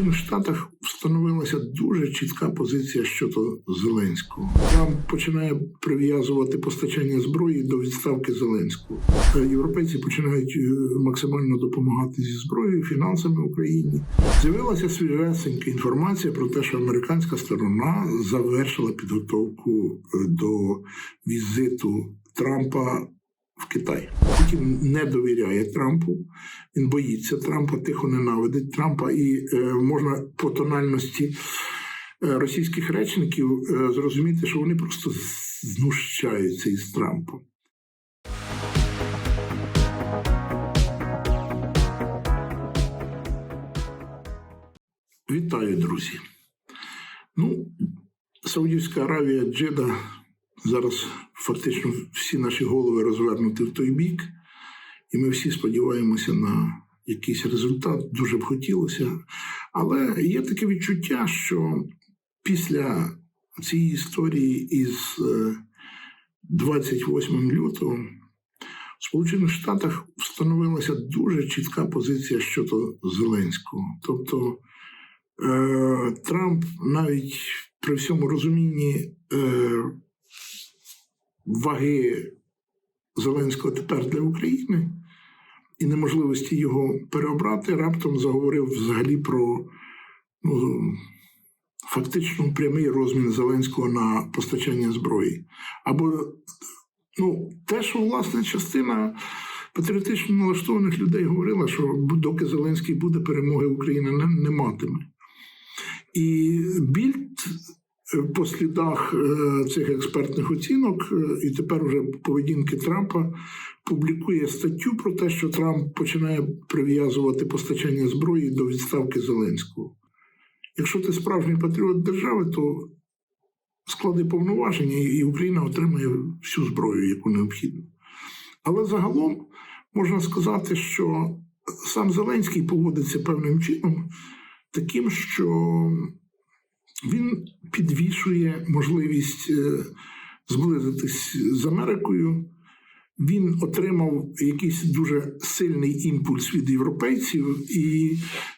Сполучених Штатах встановилася дуже чітка позиція щодо Зеленського. Трамп починає прив'язувати постачання зброї до відставки Зеленського. Європейці починають е, максимально допомагати зі зброєю, фінансами Україні. З'явилася свіжесенька інформація про те, що американська сторона завершила підготовку е, до візиту Трампа в Китай. Путін не довіряє Трампу, він боїться Трампа, тихо ненавидить Трампа, і е, можна по тональності е, російських речників е, зрозуміти, що вони просто знущаються із Трампа. Вітаю, друзі. Ну, Саудівська Аравія, Джеда зараз фактично всі наші голови розвернуті в той бік, і ми всі сподіваємося на якийсь результат. Дуже б хотілося. Але є таке відчуття, що після цієї історії із е, 28 лютого в Сполучених Штатах встановилася дуже чітка позиція щодо Зеленського. Тобто е, Трамп навіть при всьому розумінні е, ваги Зеленського тепер для України і неможливості його переобрати, раптом заговорив взагалі про ну, фактично прямий розмін Зеленського на постачання зброї. Або ну, те, що власне частина патріотично налаштованих людей говорила, що доки Зеленський буде, перемоги Україна не, не матиме. І Більд по слідах е, цих експертних оцінок, е, і тепер вже поведінки Трампа публікує статтю про те, що Трамп починає прив'язувати постачання зброї до відставки Зеленського. Якщо ти справжній патріот держави, то склади повноваження, і Україна отримає всю зброю, яку необхідно. Але загалом можна сказати, що сам Зеленський поводиться певним чином, таким, що він підвішує можливість е, зблизитись з Америкою. Він отримав якийсь дуже сильний імпульс від європейців, і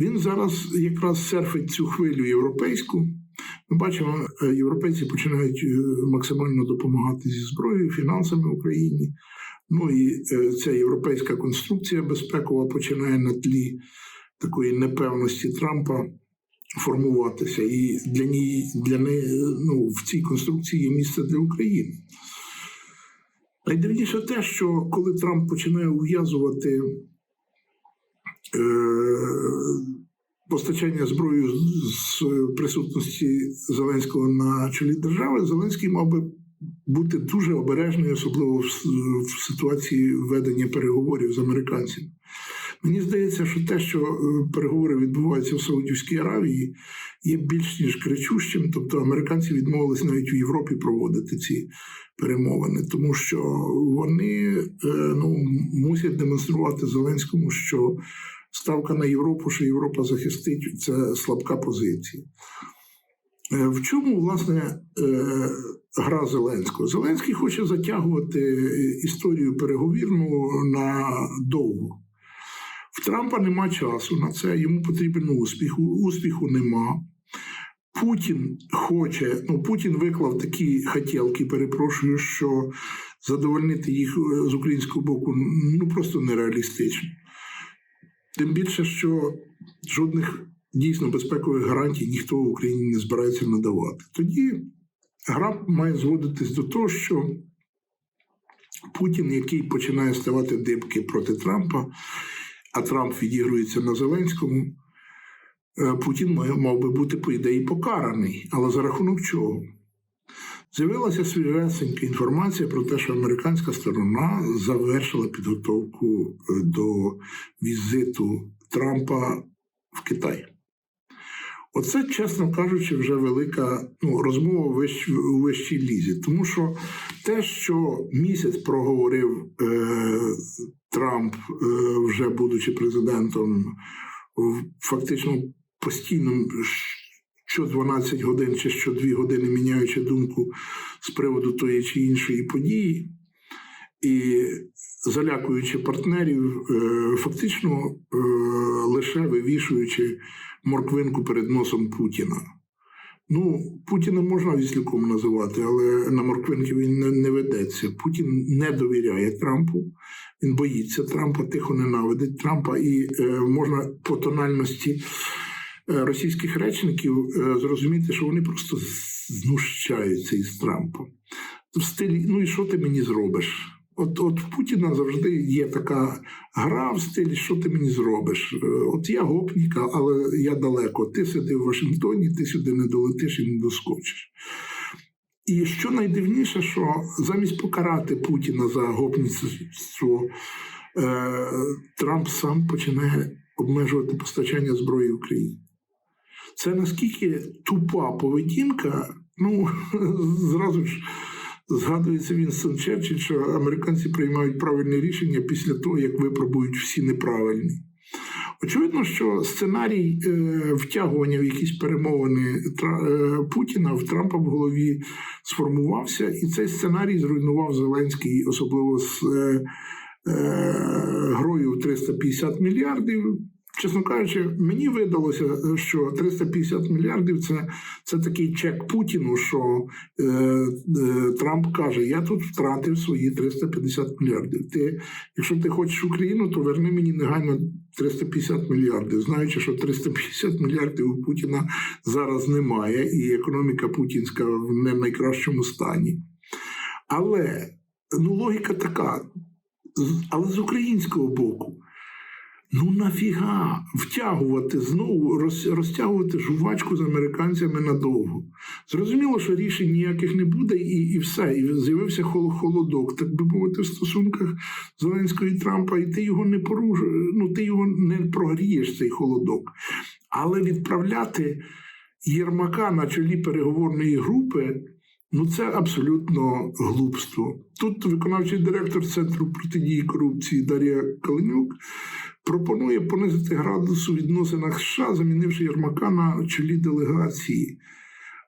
він зараз якраз серфить цю хвилю європейську. Ми бачимо, е, європейці починають е, максимально допомагати зі зброєю, фінансами Україні. Ну і ця європейська конструкція безпекова починає на тлі такої непевності Трампа формуватися. І для неї для неї ну, в цій конструкції є місце для України. Найдивніше те, що коли Трамп починає ув'язувати е, постачання зброї з присутності Зеленського на чолі держави, Зеленський мав би бути дуже обережний, особливо в, в ситуації ведення переговорів з американцями. Мені здається, що те, що е, переговори відбуваються в Саудівській Аравії, є більш ніж кричущим. Тобто американці відмовились навіть у Європі проводити ці перемовини, тому що вони е, ну, мусять демонструвати Зеленському, що ставка на Європу, що Європа захистить, це слабка позиція. Е, В чому власне гра Зеленського? Зеленський хоче затягувати історію переговірну на довго. В Трампа нема часу на це, йому потрібен успіх. Успіху нема. Путін хоче, ну Путін виклав такі хотілки, перепрошую, що задовольнити їх е, з українського боку ну просто нереалістично. Тим більше, що жодних дійсно безпекових гарантій ніхто в Україні не збирається надавати. Тоді гра має зводитись до того, що Путін, який починає ставати дибки проти Трампа, а Трамп відігрується на Зеленському, е, Путін мав би бути, по ідеї, покараний. Але за рахунок чого? З'явилася свіжесенька інформація про те, що американська сторона завершила підготовку е, до візиту Трампа в Китай. Оце, чесно кажучи, вже велика ну, розмова вищ, у вищій лізі. Тому що те, що місяць проговорив е, Трамп, е, вже будучи президентом, фактично постійно що 12 годин чи що 2 години міняючи думку з приводу тої чи іншої події, і залякуючи партнерів, е, фактично е, лише вивішуючи морквинку перед носом Путіна. Ну, Путіна можна віслюком називати, але на морквинки він не, не ведеться. Путін не довіряє Трампу, він боїться Трампа, тихо ненавидить Трампа, і е, можна по тональності е, російських речників е, зрозуміти, що вони просто знущаються із Трампа. В стилі, ну і що ти мені зробиш? От, от в Путіна завжди є така гра в стилі, що ти мені зробиш. Е, От я гопніка, але я далеко. Ти сиди в Вашингтоні, ти сюди не долетиш і не доскочиш. І що найдивніше, що замість покарати Путіна за гопництво, е, Трамп сам починає обмежувати постачання зброї Україні. Це наскільки тупа поведінка, ну зразу ж згадується Вінстон Черчилль, що американці приймають правильні рішення після того, як випробують всі неправильні. Очевидно, що сценарій е, втягування в якісь перемовини е, Путіна в Трампа в голові сформувався, і цей сценарій зруйнував Зеленський, особливо з е, грою в 350 мільярдів. Чесно кажучи, мені видалося, що 350 мільярдів це, це такий чек Путіну, що е, е, Трамп каже: Я тут втратив свої 350 мільярдів. Ти, якщо ти хочеш Україну, то верни мені негайно 350 мільярдів, знаючи, що 350 мільярдів у Путіна зараз немає, і економіка путінська в не найкращому стані. Але ну, логіка така. Але з українського боку. Ну нафіга втягувати знову, роз, розтягувати жувачку з американцями надовго. Зрозуміло, що рішень ніяких не буде, і, і все. І з'явився холодок, так би мовити, в стосунках Зеленського і Трампа, і ти його не поруш... ну ти його не прогрієш, цей холодок. Але відправляти Єрмака на чолі переговорної групи. Ну, це абсолютно глупство. Тут виконавчий директор Центру протидії корупції Дар'я Каленюк пропонує понизити градус у відносинах США, замінивши Єрмака на чолі делегації.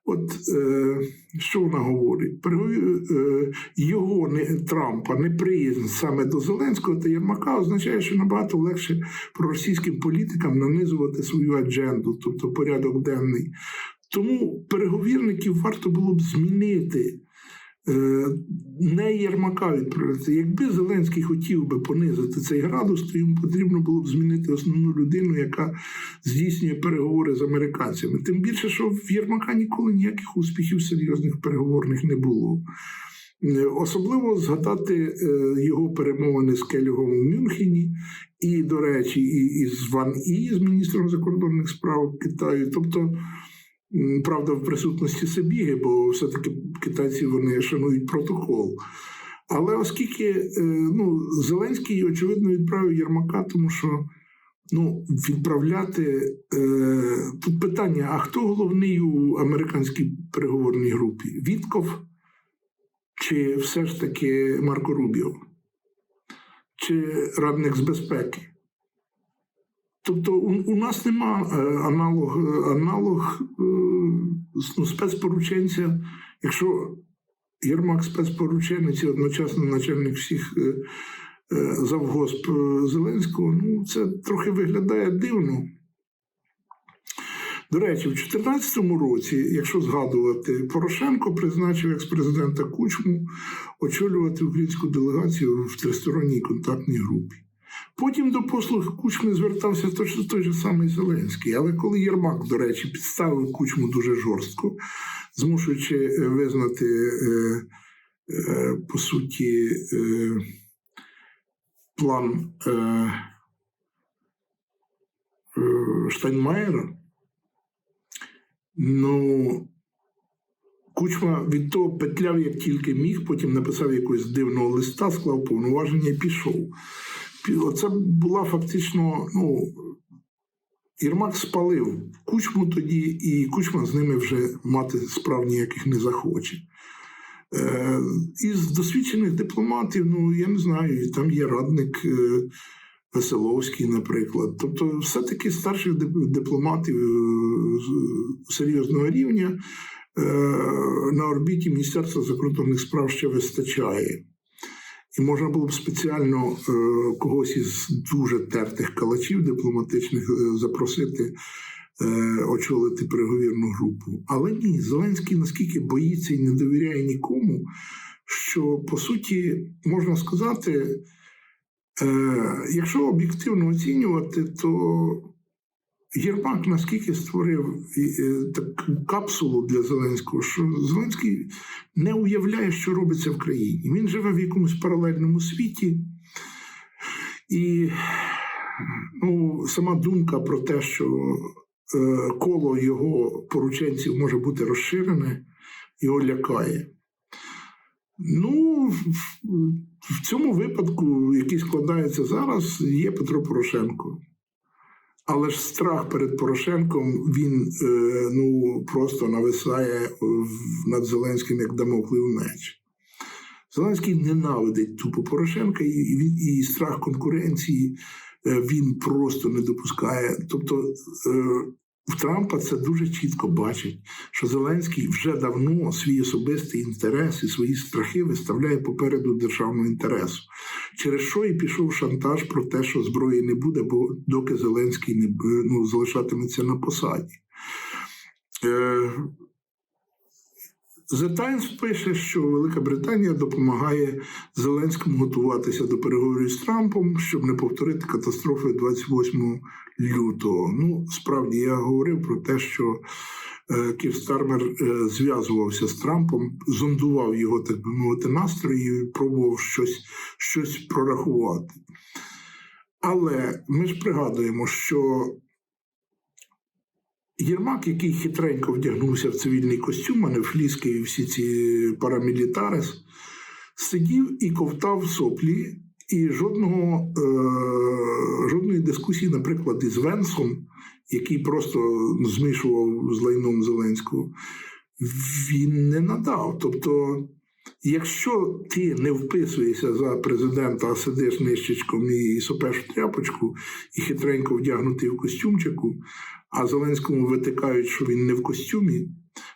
От е, що вона говорить? Е, його не, Трампа неприязнь саме до Зеленського та Єрмака означає, що набагато легше проросійським політикам нанизувати свою адженду, тобто порядок денний. Тому переговірників варто було б змінити. Е, Не Єрмака відправляти. Якби Зеленський хотів би понизити цей градус, то йому потрібно було б змінити основну людину, яка здійснює переговори з американцями. Тим більше, що в Єрмака ніколи ніяких успіхів серйозних переговорних не було. Е, Особливо згадати е, його перемовини з Келігом у Мюнхені, і, до речі, і, з Ван І, з міністром закордонних справ Китаю. Тобто, правда, в присутності Сибіги, бо все-таки китайці вони шанують протокол. Але оскільки е, ну, Зеленський, очевидно, відправив Єрмака, тому що ну, відправляти е, тут питання: а хто головний у американській переговорній групі? Вітков чи все ж таки Марко Рубіо? Чи радник з безпеки? Тобто у, у нас нема е, аналог, аналог ну, спецпорученця, якщо Єрмак спецпорученець і одночасно начальник всіх е, е, завгосп е, Зеленського, ну це трохи виглядає дивно. До речі, в 2014 році, якщо згадувати, Порошенко призначив екс-президента Кучму очолювати українську делегацію в тристоронній контактній групі. Потім до послуг Кучми звертався точно той же самий Зеленський. Але коли Єрмак, до речі, підставив Кучму дуже жорстко, змушуючи е, визнати, е, е, по суті, план Штайнмаєра, ну, Кучма від того петляв як тільки міг, потім написав якогось дивного листа, склав повноваження і пішов. Пі- Це була фактично, ну, Єрмак спалив кучму тоді, і кучма з ними вже мати справ ніяких не захоче. Е, із досвідчених дипломатів, ну я не знаю, там є радник е, Веселовський, наприклад. Тобто, все-таки старших дипломатів е, серйозного рівня е, на орбіті Міністерства закордонних справ ще вистачає. І можна було б спеціально е, когось із дуже тертих калачів дипломатичних е, запросити е, очолити переговірну групу. Але ні, Зеленський наскільки боїться і не довіряє нікому, що по суті можна сказати, якщо об'єктивно оцінювати, то Єрмак наскільки створив е, таку капсулу для Зеленського, що Зеленський не уявляє, що робиться в країні. Він живе в якомусь паралельному світі. І ну, сама думка про те, що е, коло його порученців може бути розширене, його лякає. Ну, в- в цьому випадку, який складається зараз, є Петро Порошенко. Але ж страх перед Порошенком він е, ну, просто нависає над Зеленським як дамоклив меч. Зеленський ненавидить тупо Порошенка, і, він- і страх конкуренції е, він просто не допускає. Тобто е, в Трампа це дуже чітко бачить, що Зеленський вже давно свій особистий інтерес і свої страхи виставляє попереду державного інтересу. Через що і пішов шантаж про те, що зброї не буде, бо доки Зеленський не ну, залишатиметься на посаді. Е, The Times пише, що Велика Британія допомагає Зеленському готуватися до переговорів з Трампом, щоб не повторити катастрофи 28 лютого. Ну, справді я говорив про те, що е, Кір Стармер е, зв'язувався з Трампом, зондував його, так би мовити, настрої, і пробував щось, щось прорахувати. Але ми ж пригадуємо, що Єрмак, який хитренько вдягнувся в цивільний костюм, а не фліски і всі ці парамілітарис, сидів і ковтав соплі, і жодного, е, жодної дискусії, наприклад, із Венсом, який просто змішував з лайном Зеленського, він не надав. Тобто, якщо ти не вписуєшся за президента, а сидиш нищечком і сопеш в тряпочку, і хитренько вдягнутий в костюмчику, а Зеленському витикають, що він не в костюмі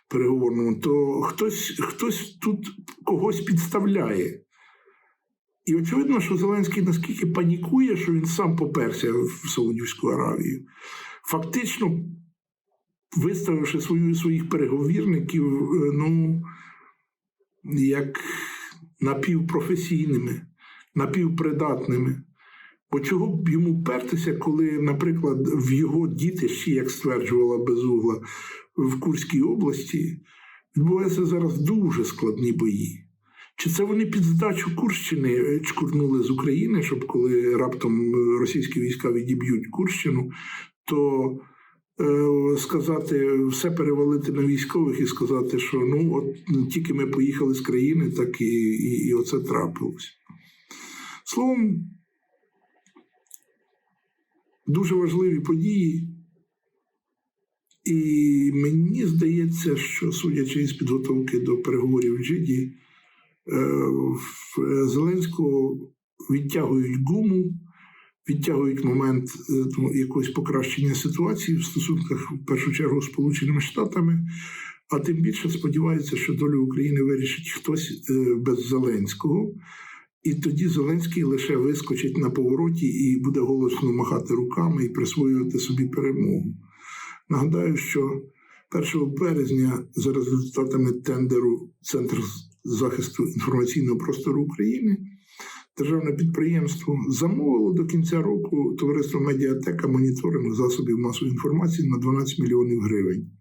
переговорному, то хтось, хтось тут когось підставляє. І очевидно, що Зеленський наскільки панікує, що він сам поперся в Саудівську Аравію. Фактично, виставивши свою, своїх переговірників, е, ну, як напівпрофесійними, напівпридатними. Бо чого б йому пертися, коли, наприклад, в його дітищі, як стверджувала Безугла, в Курській області відбуваються зараз дуже складні бої. Чи це вони під здачу Курщини чкурнули з України, щоб коли раптом російські війська відіб'ють Курщину, то е, сказати, все перевалити на військових і сказати, що ну от тільки ми поїхали з країни, так і, і, і оце трапилось. Словом, дуже важливі події. І мені здається, що судячи із підготовки до переговорів в Джиді, е, в Зеленського відтягують гуму, відтягують момент е, якогось покращення ситуації в стосунках в першу чергу з Сполученими Штатами, а тим більше сподіваються, що долю України вирішить хтось е, без Зеленського. І тоді Зеленський лише вискочить на повороті і буде голосно махати руками і присвоювати собі перемогу. Нагадаю, що 1 березня за результатами тендеру Центр захисту інформаційного простору України державне підприємство замовило до кінця року товариство Медіатека моніторинг засобів масової інформації на 12 мільйонів гривень.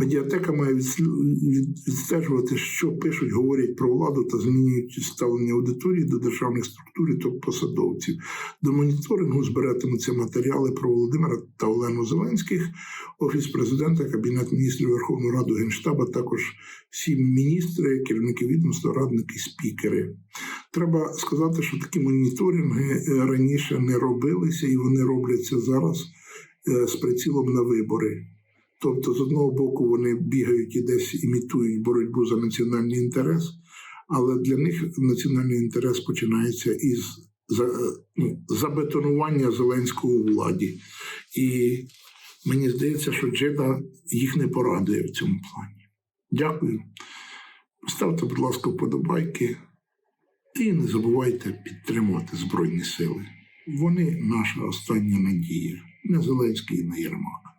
Медіатека має відстежувати, що пишуть, говорять про владу та змінюють ставлення аудиторії до державних структур і топ-посадовців. До моніторингу збиратимуться матеріали про Володимира та Олену Зеленських, Офіс президента, Кабінет міністрів Верховної Ради Генштаба, також всі міністри, керівники відомства, радники, спікери. Треба сказати, що такі моніторинги е, раніше не робилися, і вони робляться зараз е, з прицілом на вибори. Тобто, з одного боку, вони бігають і десь імітують боротьбу за національний інтерес, але для них національний інтерес починається із е, ну, забетонування Зеленського у владі. І мені здається, що Джеда їх не порадує в цьому плані. Дякую. Ставте, будь ласка, вподобайки і не забувайте підтримувати Збройні Сили. Вони наша остання надія, не Зеленський і не Єрмак.